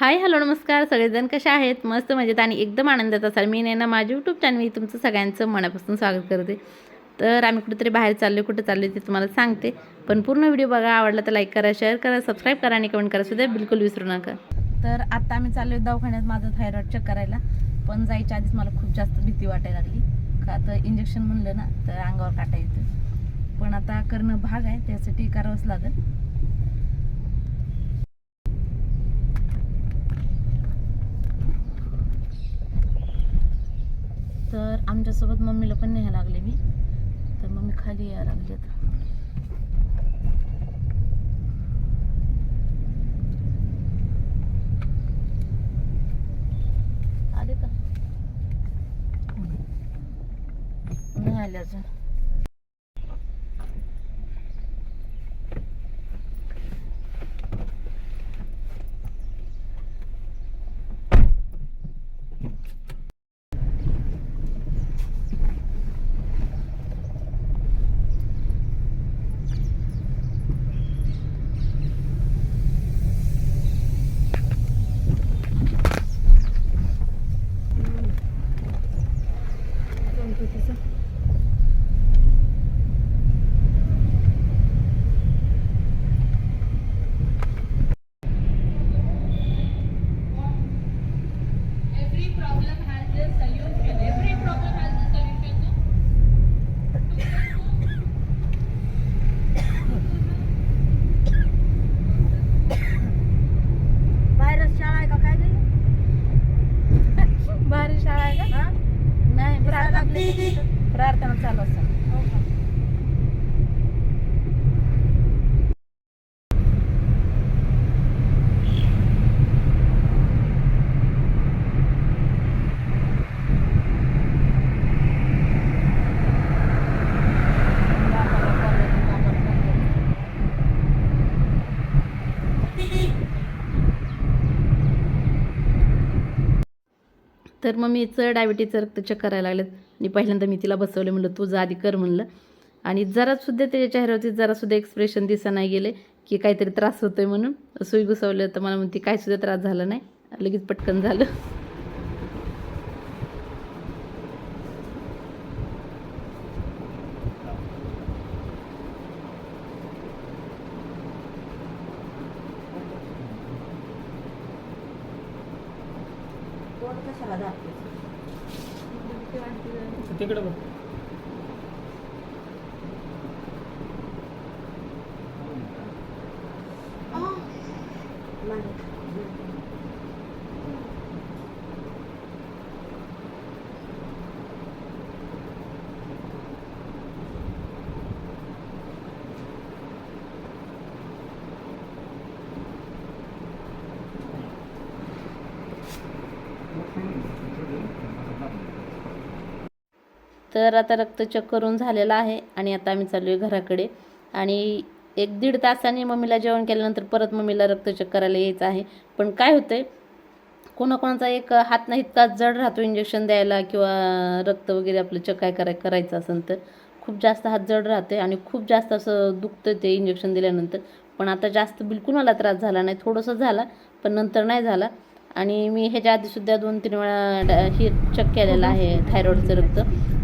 Hi hello नमस्कार. सगळेजण कसे आहेत? मस्त मजेत आणि एकदम आनंदात असाल. मी नैना माझ्या यूट्यूब चॅनल तुमचं सगळ्यांचं मनापासून स्वागत करते. तर आम्ही कुठेतरी बाहेर चाललो कुठं चाललो ते तुम्हाला सांगते. पण पूर्ण व्हिडिओ बघा आवडला तर लाईक करा शेअर करा सबस्क्राईब करा आणि कमेंट करा सुद्धा बिलकुल विसरू नका. तर आता आम्ही चाललो दवाखान्यात माझं थायरॉइड चेक करायला. पण जायच्या आधीच मला खूप जास्त भीती वाटायला लागली. का तर इंजेक्शन म्हणलं ना तर अंगावर काटा येतं पण आता करणं भाग आहे त्यासाठी करावंच लागेल. तर आमच्यासोबत मम्मीला पण न्यायला लागले मी. तर मम्मी खाली यायला लागले आले का? नाही आले अजून. शाळा आहे का? हा? नाही प्रार्थना प्रार्थना प्रार्थना चालू असतात हो का? तर मग मी चढ डायबिटीचं रक्त चेक करायला लागले आणि पहिल्यांदा मी तिला बसवले म्हणलं तुझं आधी कर म्हणलं. आणि जरासुद्धा त्याच्या चेहऱ्यावरती जरासुद्धा एक्सप्रेशन दिसा नाही गेले की काहीतरी त्रास होतोय म्हणून. सुई घुसवलं तर मला म्हणते काहीसुद्धा त्रास झाला नाही. लगेच पटकन झालं. पोट कशाला दाबते? तिकडे बघ मागे. तर आता रक्तचक करून झालेलं आहे आणि आता आम्ही चाललो आहे घराकडे. आणि एक दीड तासाने मम्मीला जेवण केल्यानंतर परत मम्मीला रक्त करायला यायचं आहे. पण काय होतं आहे कोणाकोणाचा एक हात नाही इतका जड राहतो इंजेक्शन द्यायला किंवा रक्त वगैरे आपलं चकाय काय कराय करायचं असेल तर. खूप जास्त हात जड राहते आणि खूप जास्त असं दुखतं ते इंजेक्शन दिल्यानंतर. पण आता जास्त बिलकुल मला त्रास झाला नाही थोडंसं झाला पण नंतर नाही झाला. आणि मी ह्याच्या आधीसुद्धा दोन तीन वेळा हे चेक केलेलं आहे थायरॉईडचं रक्त.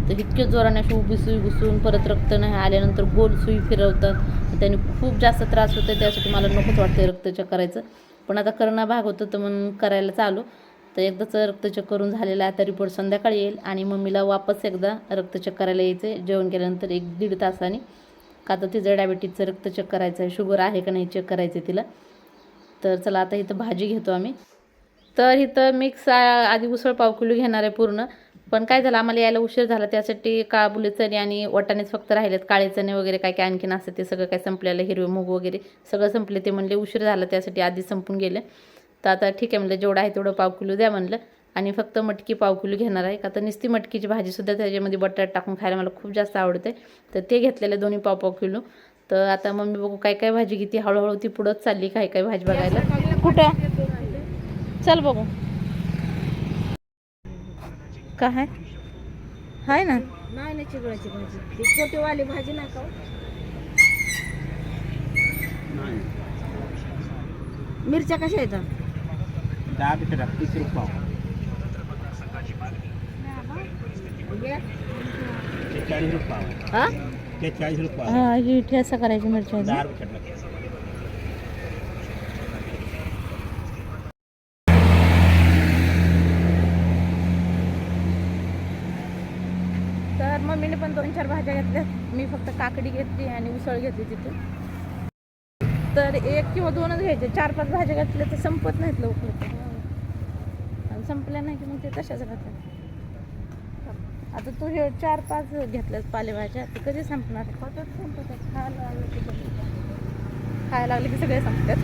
तर इतके जोराने अशी उभी सुई घुसून परत रक्त नाही आल्यानंतर गोल सुई फिरवतात. त्याने खूप जास्त त्रास होतो त्यासाठी मला नकोच वाटतं रक्त चेक करायचं. पण आता करणं भाग होतं तर म्हणून करायला चालू. तर एकदाच रक्तचेक करून झालेला आहे आता रिपोर्ट संध्याकाळी येईल. आणि मम्मीला वापस एकदा रक्तचेक करायला यायचं आहे जेवण केल्यानंतर एक दीड तासाने. का तर तिचं डायबिटीजचं रक्तचेक करायचं आहे शुगर आहे का नाही चेक करायचं आहे तिला. तर चला आता इथं भाजी घेतो आम्ही. तर इथं मिक्स आधी उसळ पाव किलो घेणार आहे पूर्ण. पण काय झालं आम्हाला यायला उशीर झाला. त्यासाठी काबुली चणे आणि वाटाणेच फक्त राहिलेत. काळे चणे वगैरे काय काय आणखीन असतं ते सगळं काय संपलेलं हिरवे मूग वगैरे सगळं संपले ते म्हणले उशीर झाला त्यासाठी आधी संपून गेले. तर आता ठीक आहे म्हणलं जेवढं आहे तेवढं पाव किलो द्या म्हणलं. आणि फक्त मटकी पाव किलो घेणार आहे. का तर नुसती मटकीची भाजीसुद्धा त्याच्यामध्ये बटाट टाकून खायला मला खूप जास्त आवडते तर ते घेतलेले दोन्ही पाव पाव किलो. तर आता मम्मी बघू काय काय भाजी घेते. हळूहळू ती पुढंच चालली काय काय भाजी बघायला. कुठं? चल बघू. काय हाय? ना? नाही ना चिगळाची भाजी. ती छोटीवाली भाजी नाही का हो? मिरच्या कशा येतात? दहा टाक तीस रुपये चाळीस रुपये आहे. हा? आहे. हा ही ठेसा करायची मिरची दहा रुपये मम्मीने पण दोन चार भाज्या घेतल्या. मी फक्त काकडी घेतली आणि उसळ घेतली तिथून. तर एक किंवा दोनच घ्यायचे. चार पाच भाज्या घेतल्या तर संपत नाहीत लवकर. आणि संपल्या नाही की मग ते तशाच राहतात. आता तू हे चार पाच घेतल्यास पालेभाज्या ते कधी संपणार? संपतात. खायला लागलं की संपतात. खायला लागले की सगळे संपतात.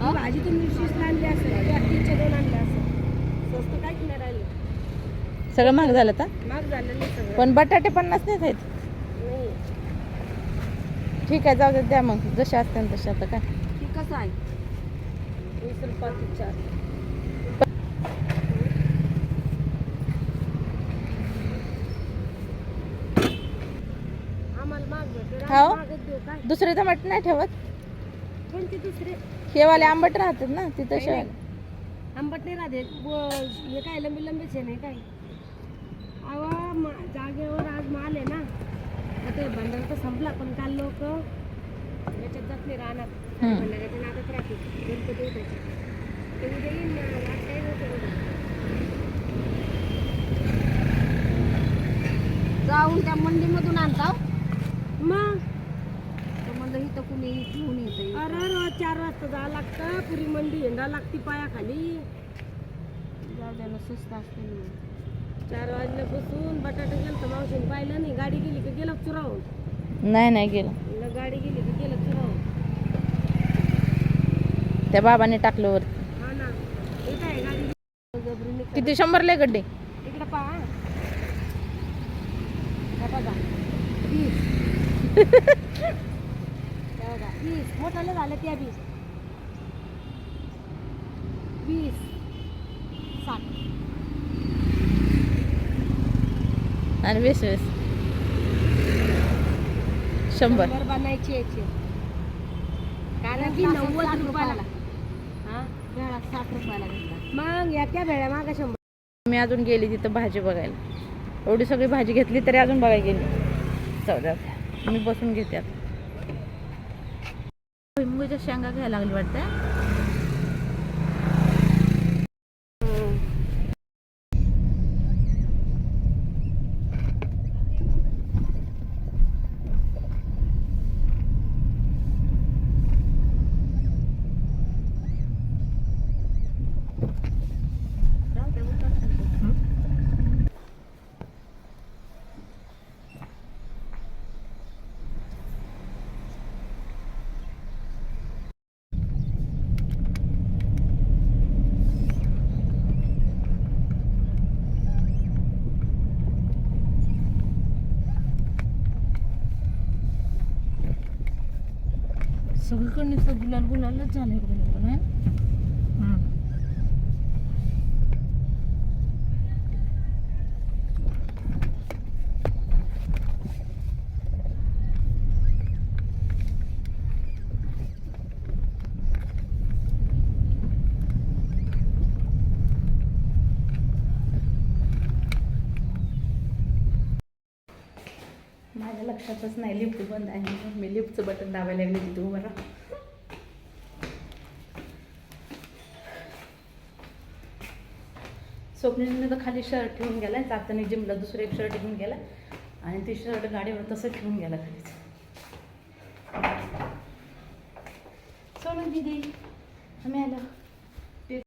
ही भाजी तर मिरचीच आणली असेल दोन आणल्या असेल. स्वस्त काय की नाही राहिले? सगळं महाग झालं तर महाग झालेलं आहे सगळं. पण बटाटे पन्नास नाही आहेत? नाही. ठीक आहे जाऊ दे द्या मग. जसे असते तसे आता काय? ही कसं आहे? वीस रुपयाची चार आम्हाला महाग भेटेल. आम्ही महागच देऊ काय? दुसरे टमाटे नाही ठेवत. कोणते दुसरे? हेवाले आंबट राहतात ना ते तसे नाही, आंबट नाही राहते. हे काय लंबी लंबीच आहे नाही काय? मा- जागेवर आज माल आहे ना. मग ते भंडारा तर संपला पण काल लोक याच्यात जात नाही राहणार. भंडाऱ्याच्या नादात राहतील गणपती उठायचे. ते उद्या येईन ना आज काही नव्हतं. जाऊन त्या मंडीमधून आणता मग? म्हणलं इथं कुणी घेऊन येतं अरे रोज चार वाजता जावं लागतं. पुरी मंडी हिंडा लागती पायाखाली. जाऊ द्या ना सुस्त असते चार वाजल्यापासून बटाटा गेलं तर मावशीने पाहिलं नाही. गाडी गेली का गेलं चुरावून. नाही नाही गेलं. म्हणलं गाडी गेली का गेलं चुरावून. त्या बाबाने टाकलं वरती हा ना. येत आहे गाडी जबरीने किती? शंभरले गड्डे? इकडं पहा. हा बघा. वीस. हे बघा. वीस. मोठाले झाले त्या वीस वीस. साठ. आणि वीस वीस शंभर बनायची याची. कारण की नव्वद रुपयाला. हा? भेळा साठ रुपयाला घेतला. मग या त्या भेळ्या मागा शंभर. मी अजून गेली तिथं भाजी बघायला. एवढी सगळी भाजी घेतली तरी अजून बघायला गेली. चौदा मी बसून घेते आता. भुईमुगाच्या शेंगा घ्यायला लागली वाटतं? सगळीकडे नुसतं गुलाल गुलालच झालं इकडे पण नाही लिफ्ट बंद आहे. म्हणून मी लिफ्टचं बटन दाबायला लागले तिथे उभं राहा. तर खाली शर्ट ठेवून गेला चाकताने जिमला दुसरं एक शर्ट घेऊन गेला आणि ती शर्ट गाडीवर तसं ठेवून गेला खालीच